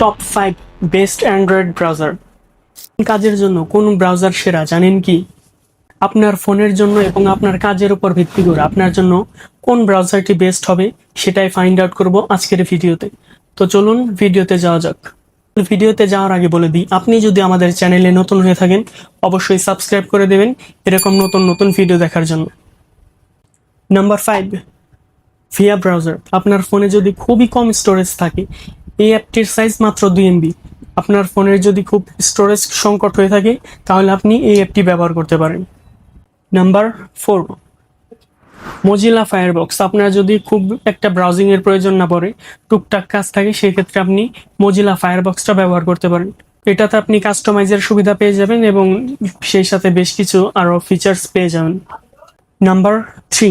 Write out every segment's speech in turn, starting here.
Top five best android browser কাজের জন্য কোন ব্রাউজার সেরা, জানেন কি? আপনার ফোনের জন্য এবং আপনার কাজের উপর ভিত্তি করে আপনার জন্য কোন ব্রাউজারটি বেস্ট হবে সেটাই ফাইন্ড আউট করব আজকের ভিডিওতে। তো চলুন ভিডিওতে যাওয়া যাক। ভিডিওতে যাওয়ার আগে বলে দিই, আপনি যদি আমাদের চ্যানেলে নতুন হয়ে থাকেন, অবশ্যই সাবস্ক্রাইব করে দেবেন এরকম নতুন নতুন ভিডিও দেখার জন্য। নাম্বার ফাইভ ভিয়া ব্রাউজার আপনার ফোনে যদি খুবই কম স্টোরেজ থাকে এই অ্যাপটির সাইজ মাত্র দুই এমবি আপনার ফোনের যদি খুব স্টোরেজ সংকট হয়ে থাকে, তাহলে আপনি এই অ্যাপটি ব্যবহার করতে পারেন। নাম্বার ফোর মজিলা ফায়ারবক্স আপনার যদি খুব একটা ব্রাউজিংয়ের প্রয়োজন না পড়ে, টুকটাক কাজ থাকে সেই ক্ষেত্রে আপনি মজিলা ফায়ারবক্সটা ব্যবহার করতে পারেন। এটাতে আপনি কাস্টমাইজের সুবিধা পেয়ে যাবেন এবং সেই সাথে বেশ কিছু আরও ফিচার্স পেয়ে যাবেন। নাম্বার থ্রি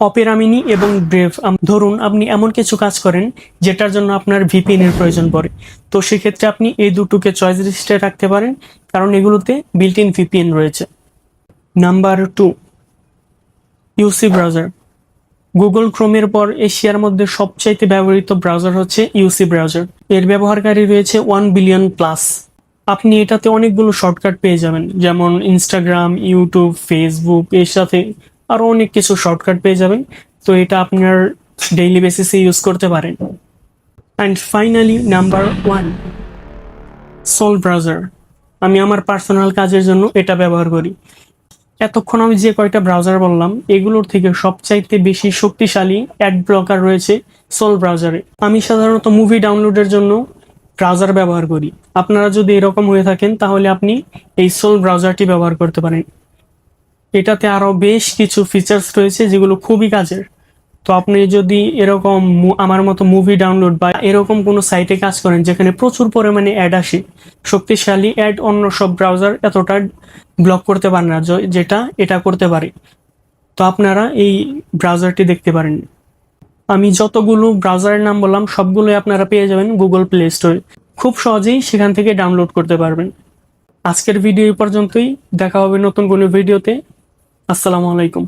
অপেরা মিনি এবং ব্রেভ ধরুন আপনি এমন কিছু কাজ করেন যেটার জন্য আপনার ভিপিএন এর প্রয়োজন পড়ে। তো সেক্ষেত্রে আপনি এই দুটোকে চয়েস লিস্টে রাখতে পারেন, কারণ এগুলোতে বিল্ট ইন ভিপিএন রয়েছে। Number two UC browser Google ক্রোমের পর এশিয়ার মধ্যে সবচাইতে ব্যবহৃত ব্রাউজার হচ্ছে ইউসি ব্রাউজার এর ব্যবহারকারী রয়েছে ওয়ান বিলিয়ন প্লাস আপনি এটাতে অনেকগুলো শর্টকাট পেয়ে যাবেন, যেমন ইনস্টাগ্রাম ইউটিউব ফেসবুক এর সাথে আরও অনেক কিছু শর্টকাট পেয়ে যাবেন। তো এটা আপনার ডেইলি বেসিসে ইউজ করতে পারেন। And finally number one soul browser আমি আমার পার্সোনাল কাজের জন্য এটা ব্যবহার করি। এতক্ষণ আমি যে কয়টা ব্রাউজার বললাম, এগুলোর থেকে সবচাইতে বেশি শক্তিশালী অ্যাড ব্লকার রয়েছে সোল ব্রাউজারে আমি সাধারণত মুভি ডাউনলোডের জন্য ব্রাউজার ব্যবহার করি। আপনারা যদি এরকম হয়ে থাকেন, তাহলে আপনি এই সোল ব্রাউজারটি ব্যবহার করতে পারেন। এটাতে আরও বেশ কিছু ফিচার্স রয়েছে যেগুলো খুবই কাজের। তো আপনি যদি এরকম আমার মতো মুভি ডাউনলোড বা এরকম কোনো সাইটে কাজ করেন যেখানে প্রচুর পরিমাণে অ্যাড আসে, শক্তিশালী অ্যাড অন্য সব ব্রাউজার এতটা ব্লক করতে পারে না যেটা এটা করতে পারে। তো আপনারা এই ব্রাউজারটি দেখতে পারেন। আমি যতগুলো ব্রাউজারের নাম বললাম, সবগুলোই আপনারা পেয়ে যাবেন গুগল প্লে স্টোরে খুব সহজেই সেখান থেকে ডাউনলোড করতে পারবেন। আজকের ভিডিও পর্যন্তই। দেখা হবে নতুন কোনো ভিডিওতে আসসালামু আলাইকুম।